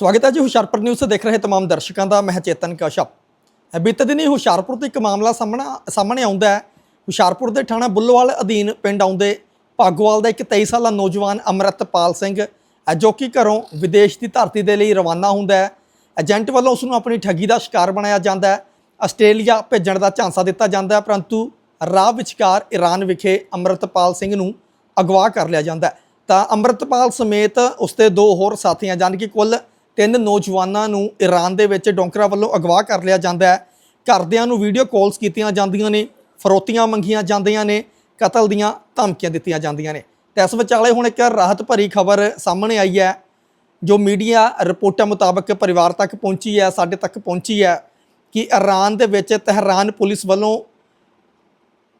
ਸਵਾਗਤ ਹੈ ਜੀ ਹੁਸ਼ਿਆਰਪੁਰ ਨਿਊਜ਼ ਦੇਖ ਰਹੇ ਤਮਾਮ ਦਰਸ਼ਕਾਂ ਦਾ, ਮੈਂ ਚੇਤਨ ਕਸ਼ਪ ਬੀਤੇ ਦਿਨੀ ਹੁਸ਼ਿਆਰਪੁਰ ਤੋਂ ਇੱਕ ਮਾਮਲਾ ਸਾਹਮਣਾ, ਸਾਹਮਣੇ ਆਉਂਦਾ ਹੈ। ਹੁਸ਼ਿਆਰਪੁਰ ਦੇ ਥਾਣਾ ਬੁੱਲਵਾਲ ਅਧੀਨ ਪਿੰਡ ਆਉਂਦੇ ਭਾਗੋਵਾਲ ਦਾ ਇੱਕ 23 ਸਾਲਾ ਨੌਜਵਾਨ ਅਮਰਤਪਾਲ ਸਿੰਘ ਜੋ ਕਿ ਘਰੋਂ ਵਿਦੇਸ਼ ਦੀ ਧਰਤੀ ਦੇ ਲਈ ਰਵਾਨਾ ਹੁੰਦਾ ਹੈ। ਏਜੰਟ ਵੱਲੋਂ ਉਸ ਨੂੰ ਆਪਣੀ ਠੱਗੀ ਦਾ ਸ਼ਿਕਾਰ ਬਣਾਇਆ ਜਾਂਦਾ ਹੈ। ਆਸਟ੍ਰੇਲੀਆ ਭੇਜਣ ਦਾ ਝਾਂਸਾ ਦਿੱਤਾ ਜਾਂਦਾ ਹੈ, ਪਰੰਤੂ ਰਾਹ ਵਿਚਕਾਰ ਈਰਾਨ ਵਿਖੇ ਅਮਰਤਪਾਲ ਸਿੰਘ ਨੂੰ ਅਗਵਾ ਕਰ ਲਿਆ ਜਾਂਦਾ ਹੈ। ਤਾਂ ਅਮਰਤਪਾਲ ਸਮੇਤ ਉਸਦੇ ਦੋ ਹੋਰ ਸਾਥੀਆਂ ਜਾਨ ਕਿ ਕੁੱਲ ਤਿੰਨ ਨੌਜਵਾਨਾਂ ਨੂੰ ਈਰਾਨ ਦੇ ਵਿੱਚ ਡੋਂਕਰਾ ਵੱਲੋਂ ਅਗਵਾ ਕਰ ਲਿਆ ਜਾਂਦਾ ਹੈ। ਘਰਦਿਆਂ ਨੂੰ ਵੀਡੀਓ ਕਾਲਸ ਕੀਤੀਆਂ ਜਾਂਦੀਆਂ ਨੇ, ਫਰੋਤੀਆਂ ਮੰਗੀਆਂ ਜਾਂਦੀਆਂ ਨੇ, ਕਤਲ ਦੀਆਂ ਧਮਕੀਆਂ ਦਿੱਤੀਆਂ ਜਾਂਦੀਆਂ ਨੇ। ਤੇ ਇਸ ਵਿਚਾਲੇ ਹੁਣ ਇੱਕ ਰਾਹਤ ਭਰੀ ਖਬਰ ਸਾਹਮਣੇ ਆਈ ਹੈ, ਜੋ ਮੀਡੀਆ ਰਿਪੋਰਟਾਂ ਮੁਤਾਬਕ ਪਰਿਵਾਰ ਤੱਕ ਪਹੁੰਚੀ ਹੈ, ਸਾਡੇ ਤੱਕ ਪਹੁੰਚੀ ਹੈ ਕਿ ਈਰਾਨ ਦੇ ਵਿੱਚ ਤਹਿਰਾਨ ਪੁਲਿਸ ਵੱਲੋਂ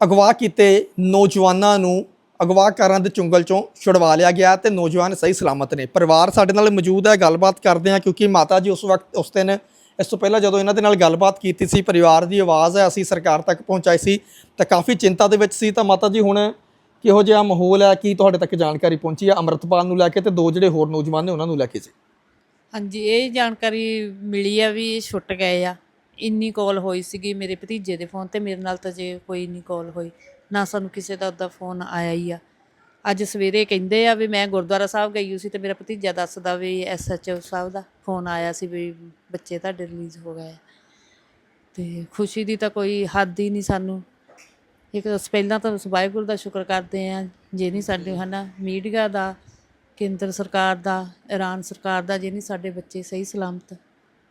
ਅਗਵਾ ਕੀਤੇ ਨੌਜਵਾਨਾਂ ਨੂੰ ਅਗਵਾਕਾਰਾਂ ਦੇ ਚੁੰਗਲ ਚੋਂ ਛੁਡਵਾ ਲਿਆ ਗਿਆ ਤੇ ਨੌਜਵਾਨ ਸਹੀ ਸਲਾਮਤ ਨੇ। ਪਰਿਵਾਰ ਸਾਡੇ ਨਾਲ ਮੌਜੂਦ ਹੈ, ਗੱਲਬਾਤ ਕਰਦੇ ਹਾਂ ਕਿਉਂਕਿ ਮਾਤਾ ਜੀ ਉਸ ਵਕਤ, ਉਸ ਦਿਨ, ਇਸ ਤੋਂ ਪਹਿਲਾਂ ਜਦੋਂ ਇਹਨਾਂ ਦੇ ਨਾਲ ਗੱਲਬਾਤ ਕੀਤੀ ਸੀ, ਪਰਿਵਾਰ ਦੀ ਆਵਾਜ਼ ਹੈ, ਅਸੀਂ ਸਰਕਾਰ ਤੱਕ ਪਹੁੰਚਾਈ ਸੀ, ਤਾਂ ਕਾਫੀ ਚਿੰਤਾ ਦੇ ਵਿੱਚ ਸੀ। ਤਾਂ ਮਾਤਾ ਜੀ ਹੁਣ ਕਿਹੋ ਜਿਹਾ ਮਾਹੌਲ ਹੈ, ਕੀ ਤੁਹਾਡੇ ਤੱਕ ਜਾਣਕਾਰੀ ਪਹੁੰਚੀ ਹੈ ਅੰਮ੍ਰਿਤਪਾਲ ਨੂੰ ਲੈ ਕੇ ਤੇ ਦੋ ਜਿਹੜੇ ਹੋਰ ਨੌਜਵਾਨ ਨੇ ਉਹਨਾਂ ਨੂੰ ਲੈ ਕੇ ਜੀ? ਹਾਂਜੀ, ਇਹ ਜਾਣਕਾਰੀ ਮਿਲੀ ਆ ਵੀ ਇਹ ਛੁੱਟ ਗਏ ਆ। ਇੰਨੀ ਕਾਲ ਹੋਈ ਸੀਗੀ ਮੇਰੇ ਭਤੀਜੇ ਦੇ ਫੋਨ ਤੇ, ਮੇਰੇ ਨਾਲ ਤਾਂ ਜੇ ਕੋਈ ਨਹੀਂ ਕਾਲ ਹੋਈ। ਨਾ ਸਾਨੂੰ ਕਿਸੇ ਦਾ ਉਹਦਾ ਫੋਨ ਆਇਆ ਹੀ ਆ। ਅੱਜ ਸਵੇਰੇ ਕਹਿੰਦੇ ਆ ਵੀ ਮੈਂ ਗੁਰਦੁਆਰਾ ਸਾਹਿਬ ਗਈ ਹੋਈ ਸੀ ਤੇ ਮੇਰਾ ਭਤੀਜਾ ਦੱਸਦਾ ਵੀ ਐਸਐਚਓ ਸਾਹਿਬ ਦਾ ਫੋਨ ਆਇਆ ਸੀ ਵੀ ਬੱਚੇ ਤੁਹਾਡੇ ਰਿਲੀਜ਼ ਹੋ ਗਏ ਆ। ਤੇ ਖੁਸ਼ੀ ਦੀ ਤਾਂ ਕੋਈ ਹੱਦ ਹੀ ਨਹੀਂ ਸਾਨੂੰ। ਇੱਕ ਤਾਂ ਪਹਿਲਾਂ ਤਾਂ ਵਾਹਿਗੁਰੂ ਦਾ ਸ਼ੁਕਰ ਕਰਦੇ ਆ, ਜੇ ਨਹੀਂ ਸਾਡੇ ਹਨਾ ਮੀਡੀਆ ਦਾ, ਕੇਂਦਰ ਸਰਕਾਰ ਦਾ, ਇਰਾਨ ਸਰਕਾਰ ਦਾ, ਜੇ ਨਹੀਂ ਸਾਡੇ ਬੱਚੇ ਸਹੀ ਸਲਾਮਤ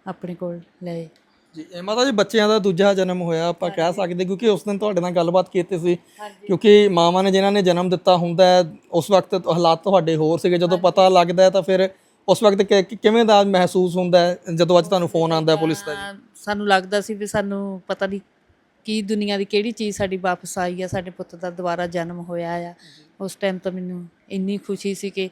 ਆਪਣੇ ਕੋਲ ਲਏ। ਜੀ ਇਹ ਮਾਤਾ ਜੀ ਬੱਚਿਆਂ ਦਾ ਦੂਜਾ ਜਨਮ ਹੋਇਆ ਆਪਾਂ ਕਹਿ ਸਕਦੇ ਕਿਉਂਕਿ ਉਸ ਦਿਨ ਤੁਹਾਡੇ ਨਾਲ ਗੱਲਬਾਤ ਕੀਤੀ ਸੀ। ਕਿਉਂਕਿ ਮਾਵਾਂ ਨੇ ਜਿਨ੍ਹਾਂ ਨੇ ਜਨਮ ਦਿੱਤਾ ਹੁੰਦਾ ਹੈ ਉਸ ਵਕਤ ਹਾਲਾਤ ਤੁਹਾਡੇ ਹੋਰ ਸੀਗੇ। ਜਦੋਂ ਪਤਾ ਲੱਗਦਾ ਹੈ ਤਾਂ ਫਿਰ ਉਸ ਵਕਤ ਕਿ- ਕਿ- ਕਿਵੇਂ ਦਾ ਮਹਿਸੂਸ ਹੁੰਦਾ ਹੈ ਜਦੋਂ ਅੱਜ ਤੁਹਾਨੂੰ ਫੋਨ ਆਉਂਦਾ ਹੈ ਪੁਲਿਸ ਦਾ ਜੀ? ਤਾਂ ਸਾਨੂੰ ਲੱਗਦਾ ਸੀ ਵੀ ਸਾਨੂੰ ਪਤਾ ਨਹੀਂ ਕੀ ਦੁਨੀਆ ਦੀ ਕਿਹੜੀ ਚੀਜ਼ ਸਾਡੀ ਵਾਪਸ ਆਈ ਆ ਸਾਡੇ ਪੁੱਤ ਦਾ ਦੁਬਾਰਾ ਜਨਮ ਹੋਇਆ ਆ। ਉਸ ਟਾਈਮ ਤਾਂ ਮੈਨੂੰ ਇੰਨੀ ਖੁਸ਼ੀ ਸੀ ਕਿ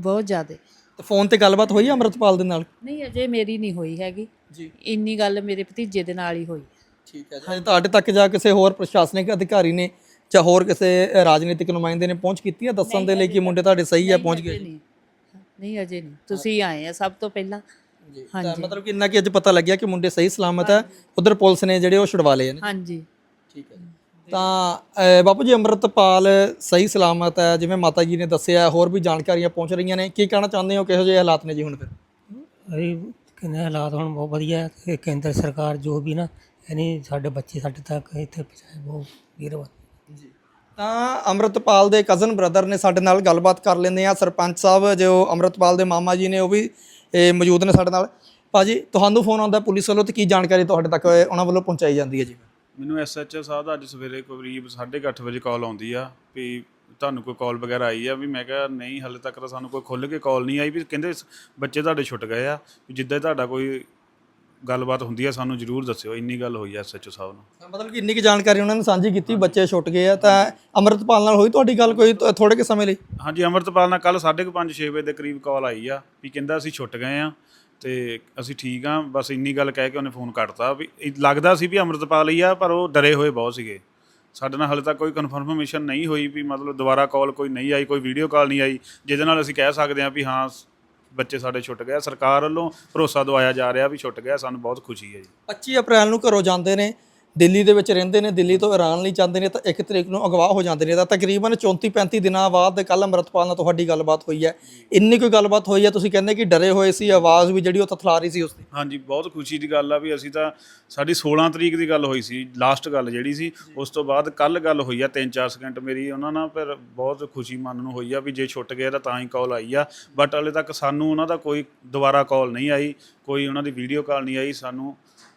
ਬਹੁਤ ਜ਼ਿਆਦਾ। ਤੇ ਫੋਨ ਤੇ ਗੱਲਬਾਤ ਹੋਈ ਅੰਮ੍ਰਿਤਪਾਲ ਦੇ ਨਾਲ? ਨਹੀਂ ਅਜੇ ਮੇਰੀ ਨਹੀਂ ਹੋਈ ਹੈਗੀ। ਜੀ। ਇੰਨੀ ਗੱਲ ਮੇਰੇ ਭਤੀਜੇ ਦੇ ਨਾਲ ਹੀ ਹੋਈ। ਠੀਕ ਹੈ ਜੀ। ਤੁਹਾਡੇ ਤੱਕ ਜਾਂ ਕਿਸੇ ਹੋਰ ਪ੍ਰਸ਼ਾਸਨਿਕ ਅਧਿਕਾਰੀ ਨੇ ਜਾਂ ਹੋਰ ਕਿਸੇ ਰਾਜਨੀਤਿਕ ਨੁਮਾਇੰਦੇ ਨੇ ਪਹੁੰਚ ਕੀਤੀ ਹੈ ਦੱਸਣ ਦੇ ਲਈ ਕਿ ਮੁੰਡੇ ਤੁਹਾਡੇ ਸਹੀ ਹੈ ਪਹੁੰਚ ਗਏ? ਨਹੀਂ। ਨਹੀਂ ਅਜੇ ਨਹੀਂ। ਤੁਸੀਂ ਆਏ ਆ ਸਭ ਤੋਂ ਪਹਿਲਾਂ। ਜੀ ਤਾਂ ਮਤਲਬ ਕਿ ਇੰਨਾ ਕਿ ਅੱਜ ਪਤਾ ਲੱਗਿਆ ਕਿ ਮੁੰਡੇ ਸਹੀ ਸਲਾਮਤ ਹੈ ਉਧਰ ਪੁਲਿਸ ਨੇ ਜਿਹੜੇ ਉਹ ਛੁਡਵਾ ਲਏ ਨੇ। ਹਾਂਜੀ। ਠੀਕ ਹੈ ਤਾਂ ਬਾਪੂ ਜੀ ਅੰਮ੍ਰਿਤਪਾਲ ਸਹੀ ਸਲਾਮਤ ਹੈ ਜਿਵੇਂ ਮਾਤਾ ਜੀ ਨੇ ਦੱਸਿਆ ਹੋਰ ਵੀ ਜਾਣਕਾਰੀਆਂ ਪਹੁੰਚ ਰਹੀਆਂ ਨੇ। ਕੀ ਕਹਿਣਾ ਚਾਹੁੰਦੇ ਹੋ? ਕਿਹੋ ਜਿਹੇ ਹਾਲਾਤ ਨੇ ਜੀ ਹੁਣ ਫਿਰ? ਕਹਿੰਦੇ ਹਾਲਾਤ ਹੁਣ ਬਹੁਤ ਵਧੀਆ ਹੈ ਤੇ ਕੇਂਦਰ ਸਰਕਾਰ ਜੋ ਵੀ ਨਾ ਯਾਨੀ ਸਾਡੇ ਬੱਚੇ ਸਾਡੇ ਤੱਕ ਇੱਥੇ ਪਹੁੰਚਾਏ ਬਹੁਤ ਮਿਹਰਬਾਨੀ। ਜੀ। ਤਾਂ ਅੰਮ੍ਰਿਤਪਾਲ ਦੇ ਕਜ਼ਨ ਬ੍ਰਦਰ ਨੇ ਸਾਡੇ ਨਾਲ ਗੱਲਬਾਤ ਕਰ ਲੈਂਦੇ ਆ ਸਰਪੰਚ ਸਾਹਿਬ ਜੋ ਅੰਮ੍ਰਿਤਪਾਲ ਦੇ ਮਾਮਾ ਜੀ ਨੇ ਉਹ ਵੀ ਇਹ, ਮੌਜੂਦ ਨੇ ਸਾਡੇ ਨਾਲ। ਭਾਜੀ ਤੁਹਾਨੂੰ ਫੋਨ ਆਉਂਦਾ ਪੁਲਿਸ ਵੱਲੋਂ ਤੇ ਕੀ ਜਾਣਕਾਰੀ ਤੁਹਾਡੇ ਤੱਕ ਉਹਨਾਂ ਵੱਲੋਂ ਪਹੁੰਚਾਈ ਜਾਂਦੀ ਹੈ ਜੀ? ਮੈਨੂੰ ਐਸਐਚਓ ਸਾਹਿਬ ਦਾ ਅੱਜ ਸਵੇਰੇ ਕਰੀਬ 8:30 ਵਜੇ ਕਾਲ ਆਉਂਦੀ ਆ ਵੀ ਤੁਹਾਨੂੰ ਕੋਈ ਕਾਲ ਵਗੈਰਾ ਆਈ ਆ ਵੀ ਮੈਂ ਕਿਹਾ ਨਹੀਂ ਹਲੇ ਤੱਕ ਤਾਂ ਸਾਨੂੰ ਕੋਈ ਖੁੱਲ੍ਹ ਕੇ ਕਾਲ ਨਹੀਂ ਆਈ ਵੀ ਕਹਿੰਦੇ ਸ- ਬੱਚੇ ਤੁਹਾਡੇ ਛੁੱਟ ਗਏ ਆ ਵੀ ਜਿੱਦਾਂ ਹੀ ਤੁਹਾਡਾ ਕੋਈ ਗੱਲਬਾਤ ਹੁੰਦੀ ਆ ਸਾਨੂੰ ਜ਼ਰੂਰ ਦੱਸਿਓ ਇੰਨੀ ਗੱਲ ਹੋਈ ਆ ਐਸਐਚਓ ਸਾਹਿਬ ਨਾਲ ਮਤਲਬ ਕਿ ਇੰਨੀ ਕੁ ਜਾਣਕਾਰੀ ਉਹਨਾਂ ਨੇ ਸਾਂਝੀ ਕੀਤੀ ਬੱਚੇ ਛੁੱਟ ਗਏ ਆ ਤਾਂ ਅੰਮ੍ਰਿਤਪਾਲ ਨਾਲ ਹੋਈ ਤੁਹਾਡੀ ਗੱਲ ਕੋਈ ਥ- ਥੋੜੇ ਕੁ ਸਮੇਂ ਲਈ? ਹਾਂਜੀ ਅਮਰਤਪਾਲ ਨਾਲ ਕੱਲ 5:30 6 ਵਜੇ ਦੇ ਕਰੀਬ ਕਾਲ ਆਈ ਆ ਵੀ ਕਹਿੰਦਾ ਅਸੀਂ ਛੁੱਟ ਗਏ ਆ ਤੇ ਅਸੀਂ ਠੀਕ ਆ ਬਸ ਇੰਨੀ ਗੱਲ ਕਹਿ ਕੇ ਉਹਨੇ ਫੋਨ ਕੱਟਤਾ ਵੀ ਇਹ ਲੱਗਦਾ ਸੀ ਵੀ ਅਮਰਤਪਾਲ ਹੀ ਆ ਪਰ ਉਹ ਡਰੇ ਹੋਏ ਬਹੁਤ ਸੀਗੇ। ਸਾਡੇ ਨਾਲ ਹਲੇ ਤੱਕ ਕੋਈ ਕਨਫਰਮੇਸ਼ਨ ਨਹੀਂ ਹੋਈ ਵੀ ਮਤਲਬ ਦੁਬਾਰਾ ਕਾਲ ਕੋਈ ਨਹੀਂ ਆਈ, ਕੋਈ ਵੀਡੀਓ ਕਾਲ ਨਹੀਂ ਆਈ, ਜਿਹਦੇ ਨਾਲ ਅਸੀਂ ਕਹਿ ਸਕਦੇ ਹਾਂ ਵੀ ਹਾਂ, ਬੱਚੇ ਸਾਡੇ ਛੁੱਟ ਗਏ ਸਰਕਾਰ ਵੱਲੋਂ ਭਰੋਸਾ ਦਵਾਇਆ ਜਾ ਰਿਹਾ ਵੀ ਛੁੱਟ ਗਿਆ, ਸਾਨੂੰ ਬਹੁਤ ਖੁਸ਼ੀ ਹੈ ਜੀ। 25 ਅਪ੍ਰੈਲ ਨੂੰ ਘਰੋਂ ਜਾਂਦੇ ਨੇ। ਦਿੱਲੀ ਦੇ ਵਿੱਚ ਰਹਿੰਦੇ ਨੇ ਦਿੱਲੀ ਤੋਂ ਇਰਾਨ ਲਈ ਜਾਂਦੇ ਨੇ ਤਾਂ 1 ਤਰੀਕ ਨੂੰ ਅਗਵਾ ਹੋ ਜਾਂਦੇ ਨੇ ਤਾਂ ਤਕਰੀਬਨ 34 35 ਦਿਨਾਂ ਬਾਅਦ ਕੱਲ ਅੰਮ੍ਰਿਤਪਾਲ ਨਾਲ ਤੁਹਾਡੀ ਗੱਲਬਾਤ ਹੋਈ ਹੈ। ਇੰਨੀ ਕੋਈ ਗੱਲਬਾਤ ਹੋਈ ਹੈ ਤੁਸੀਂ ਕਹਿੰਦੇ ਕਿ ਡਰੇ ਹੋਏ ਸੀ ਆਵਾਜ਼ ਵੀ ਜਿਹੜੀ ਉਹ ਤਥਲਾ ਰਹੀ ਸੀ ਉਸ ਦੀ ਹਾਂਜੀ ਬਹੁਤ ਖੁਸ਼ੀ ਦੀ ਗੱਲ ਆ ਵੀ ਅਸੀਂ ਤਾਂ ਸਾਡੀ 16 ਤਰੀਕ ਦੀ ਗੱਲ ਹੋਈ ਸੀ ਲਾਸਟ ਗੱਲ ਜਿਹੜੀ ਸੀ ਉਸ ਤੋਂ ਬਾਅਦ ਕੱਲ ਗੱਲ ਹੋਈ ਆ 3-4 ਸਕਿੰਟ ਮੇਰੀ ਉਹਨਾਂ ਨਾਲ ਫਿਰ ਬਹੁਤ ਖੁਸ਼ੀ ਮਨ ਨੂੰ ਹੋਈ ਆ ਵੀ ਜੇ ਛੁੱਟ ਗਏ ਤਾਂ ਤਾਂ ਹੀ ਕਾਲ ਆਈ ਆ। ਬਟ ਹਲੇ ਤੱਕ ਸਾਨੂੰ ਉਹਨਾਂ ਦਾ ਕੋਈ ਦੁਬਾਰਾ ਕਾਲ ਨਹੀਂ ਆਈ ਕੋਈ ਉਹਨਾਂ ਦੀ ਵੀਡੀਓ ਕਾਲ ਨਹੀਂ ਆਈ ਸਾਨੂੰ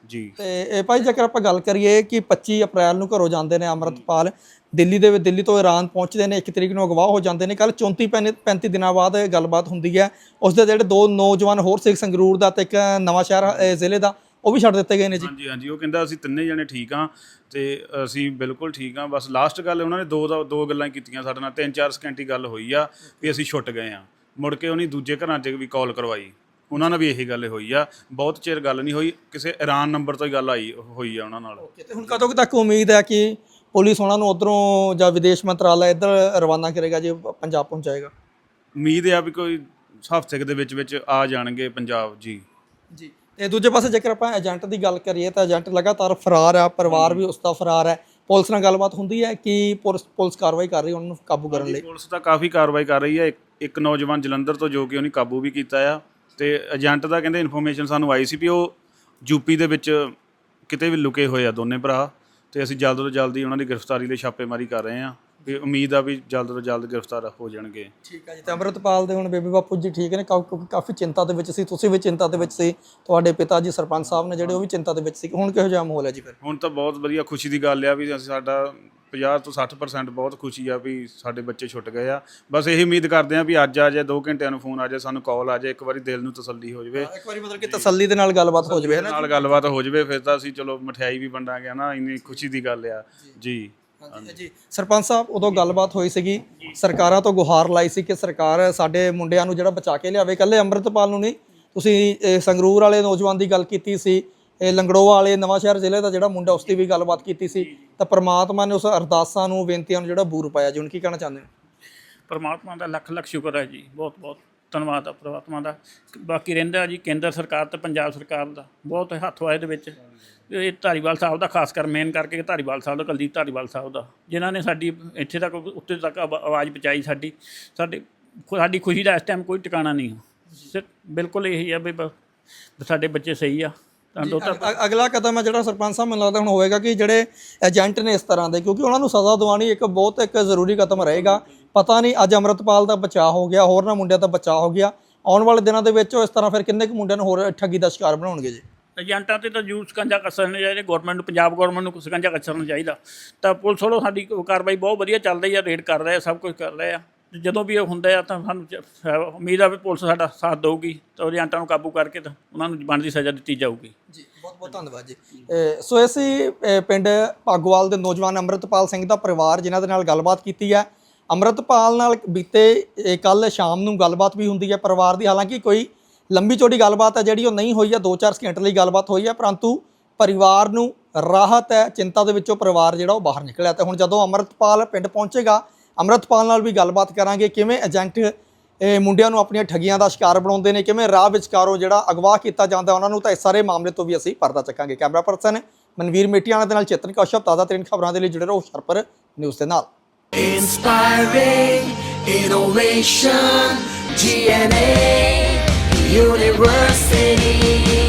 ਜੀ। ਤੇ ਇਹ ਭਾਈ ਜੇਕਰ ਆਪਾਂ ਗੱਲ ਕਰੀਏ ਕਿ 25 ਅਪ੍ਰੈਲ ਨੂੰ ਘਰੋਂ ਜਾਂਦੇ ਨੇ ਅੰਮ੍ਰਿਤਪਾਲ ਦਿੱਲੀ ਦੇ ਵਿੱਚ ਦਿੱਲੀ ਤੋਂ ਇਰਾਨ ਪਹੁੰਚਦੇ ਨੇ 1 ਤਰੀਕ ਨੂੰ ਅਗਵਾ ਹੋ ਜਾਂਦੇ ਨੇ ਕੱਲ 34 ਪੈਂ- 35 ਦਿਨਾਂ ਬਾਅਦ ਇਹ ਗੱਲਬਾਤ ਹੁੰਦੀ ਹੈ। ਉਸ ਦੇ ਜਿਹੜੇ ਦੋ ਨੌਜਵਾਨ ਹੋਰ ਸਿੱਖ ਸੰਗਰੂਰ ਦਾ ਤੇ ਇੱਕ ਨਵਾਂ ਸ਼ਹਿਰ ਜ਼ਿਲ੍ਹੇ ਦਾ ਉਹ ਵੀ ਛੱਡ ਦਿੱਤੇ ਗਏ ਨੇ ਜੀ। ਹਾਂਜੀ ਹਾਂਜੀ ਉਹ ਕਹਿੰਦਾ ਅਸੀਂ ਤਿੰਨੇ ਜਣੇ ਠੀਕ ਆ ਤੇ ਅਸੀਂ ਬਿਲਕੁਲ ਠੀਕ ਆ ਬਸ ਲਾਸਟ ਗੱਲ ਉਹਨਾਂ ਨੇ ਦੋ ਦਾ ਦੋ ਗੱਲਾਂ ਕੀਤੀਆਂ ਸਾਡੇ ਨਾਲ ਤਿੰਨ ਚਾਰ ਸਕਿੰਟ ਹੀ ਗੱਲ ਹੋਈ ਆ ਵੀ ਅਸੀਂ ਛੁੱਟ ਗਏ ਆ ਮੁੜ ਕੇ ਉਹਨੇ ਦੂਜੇ ਘਰਾਂ 'ਚ ਵੀ ਕਾਲ ਕਰਵਾਈ। ਉਹਨਾਂ ਨਾਲ ਵੀ ਇਹੀ ਗੱਲ ਹੋਈ ਆ। ਬਹੁਤ ਚਿਰ ਗੱਲ ਨਹੀਂ ਹੋਈ। ਕਿਸੇ ਇਰਾਨ ਨੰਬਰ ਤੋਂ ਹੀ ਗੱਲ ਆਈ ਹੋਈ ਆ ਉਹਨਾਂ ਨਾਲ। ਤੇ ਹੁਣ ਕਦੋਂ ਕੁ ਤੱਕ ਉਮੀਦ ਹੈ ਕਿ ਪੁਲਿਸ ਉਹਨਾਂ ਨੂੰ ਉਧਰੋਂ ਜਾਂ ਵਿਦੇਸ਼ ਮੰਤਰਾਲਾ ਇੱਧਰ ਰਵਾਨਾ ਕਰੇਗਾ ਜੀ ਪੰਜਾਬ ਪਹੁੰਚਾਏਗਾ? ਉਮੀਦ ਆ ਵੀ ਕੋਈ ਹਫ਼ਤੇ ਦੇ ਵਿੱਚ ਵਿੱਚ ਆ ਜਾਣਗੇ ਪੰਜਾਬ ਜੀ। ਜੀ। ਤੇ ਦੂਜੇ ਪਾਸੇ ਜੇਕਰ ਆਪਾਂ ਏਜੰਟ ਦੀ ਗੱਲ ਕਰੀਏ ਤਾਂ ਏਜੰਟ ਲਗਾਤਾਰ ਫਰਾਰ ਆ ਪਰਿਵਾਰ ਵੀ ਉਸ ਦਾ ਫਰਾਰ ਹੈ। ਪੁਲਿਸ ਨਾਲ ਗੱਲਬਾਤ ਹੁੰਦੀ ਹੈ ਕਿ ਪੁਲਿਸ ਪੁਲਿਸ ਕਾਰਵਾਈ ਕਰ ਰਹੀ ਹੈ ਉਹਨਾਂ ਨੂੰ ਕਾਬੂ ਕਰਨ ਲਈ? ਪੁਲਿਸ ਤਾਂ ਕਾਫੀ ਕਾਰਵਾਈ ਕਰ ਰਹੀ ਹੈ। ਇੱਕ ਨੌਜਵਾਨ ਜਲੰਧਰ ਤੋਂ ਜੋ ਕਿ ਉਹਨੇ ਕਾਬੂ ਵੀ ਕੀਤਾ ਆ। ਤੇ ਏਜੰਟ ਦਾ ਕਹਿੰਦੇ ਇਨਫੋਰਮੇਸ਼ਨ ਸਾਨੂੰ ਆਈ ਸੀ ਵੀ ਉਹ ਯੂਪੀ ਦੇ ਵਿੱਚ ਕਿਤੇ ਵੀ ਲੁਕੇ ਹੋਏ ਆ ਦੋਨੇ ਭਰਾ ਤੇ ਅਸੀਂ ਜਲਦ ਤੋਂ ਜਲਦੀ ਉਹਨਾਂ ਦੀ ਗ੍ਰਿਫਤਾਰੀ ਲਈ ਛਾਪੇਮਾਰੀ ਕਰ ਰਹੇ ਹਾਂ। ਵੀ ਉਮੀਦ ਆ ਵੀ ਜਲਦ ਤੋਂ ਜਲਦ ਗ੍ਰਿਫਤਾਰ ਹੋ ਜਾਣਗੇ। ਠੀਕ ਹੈ ਜੀ ਤੇ ਅੰਮ੍ਰਿਤਪਾਲ ਦੇ ਹੁਣ ਬੇਬੀ ਬਾਪੂ ਜੀ ਠੀਕ ਨੇ ਕਾਫੀ ਚਿੰਤਾ ਦੇ ਵਿੱਚ ਸੀ ਤੁਸੀਂ ਵੀ ਚਿੰਤਾ ਦੇ ਵਿੱਚ ਸੀ ਤੁਹਾਡੇ ਪਿਤਾ ਜੀ ਸਰਪੰਚ ਸਾਹਿਬ ਨੇ ਜਿਹੜੇ ਉਹ ਵੀ ਚਿੰਤਾ ਦੇ ਵਿੱਚ ਸੀ ਹੁਣ ਕਿਹੋ ਜਿਹਾ ਮਾਹੌਲ ਹੈ ਜੀ ਫਿਰ? ਹੁਣ ਤਾਂ ਬਹੁਤ ਵਧੀਆ ਖੁਸ਼ੀ ਦੀ ਗੱਲ ਆ ਵੀ ਸਾਡਾ 50 ਤੋਂ 60% ਬਹੁਤ ਖੁਸ਼ੀ ਆ ਵੀ ਸਾਡੇ ਬੱਚੇ ਛੁੱਟ ਗਏ ਆ। ਬਸ ਇਹੀ ਉਮੀਦ ਕਰਦੇ ਆ ਵੀ ਅੱਜ ਆ ਜਾਏ 2 ਘੰਟਿਆਂ ਨੂੰ ਫੋਨ ਆ ਜਾਏ ਸਾਨੂੰ ਕਾਲ ਆ ਜਾਏ ਇੱਕ ਵਾਰੀ ਦਿਲ ਨੂੰ ਤਸੱਲੀ ਹੋ ਜਾਵੇ। ਇੱਕ ਵਾਰੀ ਮਤਲਬ ਕਿ ਤਸੱਲੀ ਦੇ ਨਾਲ ਗੱਲਬਾਤ ਹੋ ਜਾਵੇ ਹੈ ਨਾ ਨਾਲ ਗੱਲਬਾਤ ਹੋ ਜਾਵੇ ਫਿਰ ਤਾਂ ਅਸੀਂ ਚਲੋ ਮਠਿਆਈ ਵੀ ਵੰਡਾਂਗੇ ਨਾ ਇੰਨੀ ਖੁਸ਼ੀ ਦੀ ਗੱਲ ਆ। ਜੀ। ਹਾਂਜੀ ਜੀ ਸਰਪੰਚ ਸਾਹਿਬ ਉਦੋਂ ਗੱਲਬਾਤ ਹੋਈ ਸੀਗੀ। ਸਰਕਾਰਾਂ ਤੋਂ ਗੁਹਾਰ ਲਾਈ ਸੀ ਕਿ ਸਰਕਾਰ ਸਾਡੇ ਮੁੰਡਿਆਂ ਨੂੰ ਜਿਹੜਾ ਬਚਾ ਕੇ ਲਿਆਵੇ। ਇਕੱਲੇ ਅੰਮ੍ਰਿਤਪਾਲ ਨੂੰ ਨਹੀਂ ਤੁਸੀਂ ਸੰਗਰੂਰ ਵਾਲੇ ਨੌਜਵਾਨ ਦੀ ਗੱਲ ਕੀਤੀ ਸੀ। ਇਹ ਲੰਗੜੋਆ ਵਾਲੇ ਨਵਾਂ ਸ਼ਹਿਰ ਜ਼ਿਲ੍ਹੇ ਦਾ ਜਿਹੜਾ ਮੁੰਡਾ ਉਸ ਦੀ ਵੀ ਗੱਲਬਾਤ ਕੀਤੀ ਸੀ। ਤਾਂ ਪ੍ਰਮਾਤਮਾ ਨੇ ਉਸ ਅਰਦਾਸਾਂ ਨੂੰ ਬੇਨਤੀਆਂ ਨੂੰ ਜਿਹੜਾ ਬੂਰ ਪਾਇਆ ਜੀ। ਹੁਣ ਕੀ ਕਹਿਣਾ ਚਾਹੁੰਦੇ ਹੋ? ਪਰਮਾਤਮਾ ਦਾ ਲੱਖ ਲੱਖ ਸ਼ੁਕਰ ਹੈ ਜੀ। ਬਹੁਤ ਬਹੁਤ ਧੰਨਵਾਦ ਆ ਪਰਮਾਤਮਾ ਦਾ। ਬਾਕੀ ਰਹਿੰਦਾ ਜੀ ਕੇਂਦਰ ਸਰਕਾਰ ਤੇ ਪੰਜਾਬ ਸਰਕਾਰ ਦਾ। ਬਹੁਤ ਹੱਥ ਵਾ ਇਹਦੇ ਵਿੱਚ। ਇਹ ਧਾਰੀਵਾਲ ਸਾਹਿਬ ਦਾ, ਖਾਸ ਕਰ ਮੇਨ ਕਰਕੇ ਧਾਰੀਵਾਲ ਸਾਹਿਬ ਦਾ, ਕੁਲਦੀਪ ਧਾਰੀਵਾਲ ਸਾਹਿਬ ਦਾ। ਜਿਨ੍ਹਾਂ ਨੇ ਸਾਡੀ ਇੱਥੇ ਤੱਕ ਉੱਤੇ ਤੱਕ ਆਵਾ- ਆਵਾਜ਼ ਪਹੁੰਚਾਈ ਸਾਡੀ। ਸਾਡੇ ਸਾਡੀ ਖੁਸ਼ੀ ਦਾ ਇਸ ਟਾਈਮ ਕੋਈ ਟਿਕਾਣਾ ਨਹੀਂ ਸਿਰ ਬਿਲਕੁਲ ਇਹੀ ਆ ਵੀ ਬ- ਸਾਡੇ ਬੱਚੇ ਸਹੀ ਆ। ਅ- ਅਗਲਾ ਕਦਮ ਹੈ ਜਿਹੜਾ ਸਰਪੰਚ ਸਾਹਿਬ ਮੈਨੂੰ ਲੱਗਦਾ ਹੁਣ ਹੋਏਗਾ ਕਿ ਜਿਹੜੇ ਏਜੰਟ ਨੇ ਇਸ ਤਰ੍ਹਾਂ ਦੇ ਕਿਉਂਕਿ ਉਹਨਾਂ ਨੂੰ ਸਜ਼ਾ ਦਿਵਾਉਣੀ ਇੱਕ ਬਹੁਤ ਇੱਕ ਜ਼ਰੂਰੀ ਕਦਮ ਰਹੇਗਾ। ਪਤਾ ਨਹੀਂ ਅੱਜ ਅਮਰਤਪਾਲ ਦਾ ਬਚਾਅ ਹੋ ਗਿਆ ਹੋਰ ਨਾ ਮੁੰਡਿਆਂ ਦਾ ਬਚਾਅ ਹੋ ਗਿਆ। ਆਉਣ ਵਾਲੇ ਦਿਨਾਂ ਦੇ ਵਿੱਚ ਉਹ ਇਸ ਤਰ੍ਹਾਂ ਫਿਰ ਕਿੰਨੇ ਕੁ ਮੁੰਡਿਆਂ ਨੂੰ ਹੋਰ ਠੱਗੀ ਦਾ ਸ਼ਿਕਾਰ ਬਣਾਉਣਗੇ ਜੀ? ਏਜੰਟਾਂ ਤੇ ਤਾਂ ਜੂ ਸਕੰਜਾ ਕੱਸਣ ਚਾਹੀਦਾ ਗਵਰਨਮੈਂਟ ਨੂੰ ਪੰਜਾਬ ਗਵਰਨਮੈਂਟ ਨੂੰ ਸਕੰਜਾ ਕੱਸਣਾ ਚਾਹੀਦਾ। ਤਾਂ ਪੁਲਿਸ ਵੱਲੋਂ ਸਾਡੀ ਕਾਰਵਾਈ ਬਹੁਤ ਵਧੀਆ ਚੱਲ ਰਹੀ ਆ ਰੇਡ ਕਰ ਰਹੇ ਆ ਸਭ ਕੁਝ ਕਰ ਰਹੇ ਆ। ਜਦੋਂ ਵੀ ਇਹ ਹੁੰਦਾ ਆ ਤਾਂ ਸਾਨੂੰ ਚ- ਅਹ ਉਮੀਦ ਆ ਵੀ ਪੁਲਿਸ ਸਾਡਾ ਸਾਥ ਦੇਊਗੀ ਤਾਂ ਏਜੰਟਾਂ ਨੂੰ ਕਾਬੂ ਕਰਕੇ ਤਾਂ ਉਹਨਾਂ ਨੂੰ ਬਣਦੀ ਸਜ਼ਾ ਦਿੱਤੀ ਜਾਊਗੀ। ਜੀ, ਬਹੁਤ ਬਹੁਤ ਧੰਨਵਾਦ ਜੀ। ਅਹ, ਸੋ ਅਸੀਂ ਅਹ, ਪਿੰਡ ਭਾਗੋਵਾਲ ਦੇ ਨੌਜਵਾਨ ਅੰਮ੍ਰਿਤਪਾਲ ਸਿੰਘ ਦਾ ਪਰਿਵਾਰ, ਜਿਨ੍ਹਾਂ ਦੇ ਨਾਲ ਗੱਲਬਾਤ ਕੀਤੀ ਹੈ। ਅੰਮ੍ਰਿਤਪਾਲ ਨਾਲ ਬੀਤੇ ਕੱਲ ਸ਼ਾਮ ਨੂੰ ਗੱਲਬਾਤ ਵੀ ਹੁੰਦੀ ਹੈ ਪਰਿਵਾਰ ਦੀ। ਹਾਲਾਂਕਿ ਕੋਈ ਲੰਬੀ ਚੌੜੀ ਗੱਲਬਾਤ ਹੈ ਜਿਹੜੀ ਉਹ ਨਹੀਂ ਹੋਈ ਹੈ 2-4 ਸਕਿੰਟ ਲਈ ਗੱਲਬਾਤ ਹੋਈ ਹੈ, ਪਰੰਤੂ ਪਰਿਵਾਰ ਨੂੰ ਰਾਹਤ ਹੈ, ਚਿੰਤਾ ਦੇ ਵਿੱਚੋਂ ਪਰਿਵਾਰ ਜਿਹੜਾ ਉਹ ਬਾਹਰ ਨਿਕਲਿਆ। ਤੇ ਹੁਣ ਜਦੋਂ ਅੰਮ੍ਰਿਤਪਾਲ ਪਿੰਡ ਪਹੁੰਚੇਗਾ ਅੰਮ੍ਰਿਤਪਾਲ ਨਾਲ ਵੀ ਗੱਲਬਾਤ ਕਰਾਂਗੇ ਕਿਵੇਂ ਏਜੰਟ ਇਹ ਮੁੰਡਿਆਂ ਨੂੰ ਆਪਣੀਆਂ ਠੱਗੀਆਂ ਦਾ ਸ਼ਿਕਾਰ ਬਣਾਉਂਦੇ ਨੇ ਕਿਵੇਂ ਰਾਹ ਵਿਚਕਾਰੋਂ ਜਿਹੜਾ ਅਗਵਾ ਕੀਤਾ ਜਾਂਦਾ ਉਹਨਾਂ ਨੂੰ ਤਾਂ ਇਸ ਸਾਰੇ ਮਾਮਲੇ ਤੋਂ ਵੀ ਅਸੀਂ ਪਰਦਾ ਚੱਕਾਂਗੇ ਕੈਮਰਾ ਪਰਸਨ ਮਨਵੀਰ ਮੇਟੀਆਣਾ ਦੇ ਨਾਲ ਚੇਤਨ ਕੌਸ਼ਪ ਤਾਜ਼ਾ ਤਰੀਨ ਖਬਰਾਂ ਦੇ ਲਈ ਜੁੜੇ ਰਹੋ ਹੁਸ਼ਿਆਰਪੁਰ ਨਿਊਜ਼ ਦੇ ਨਾਲ Inspiring innovation, GNA University.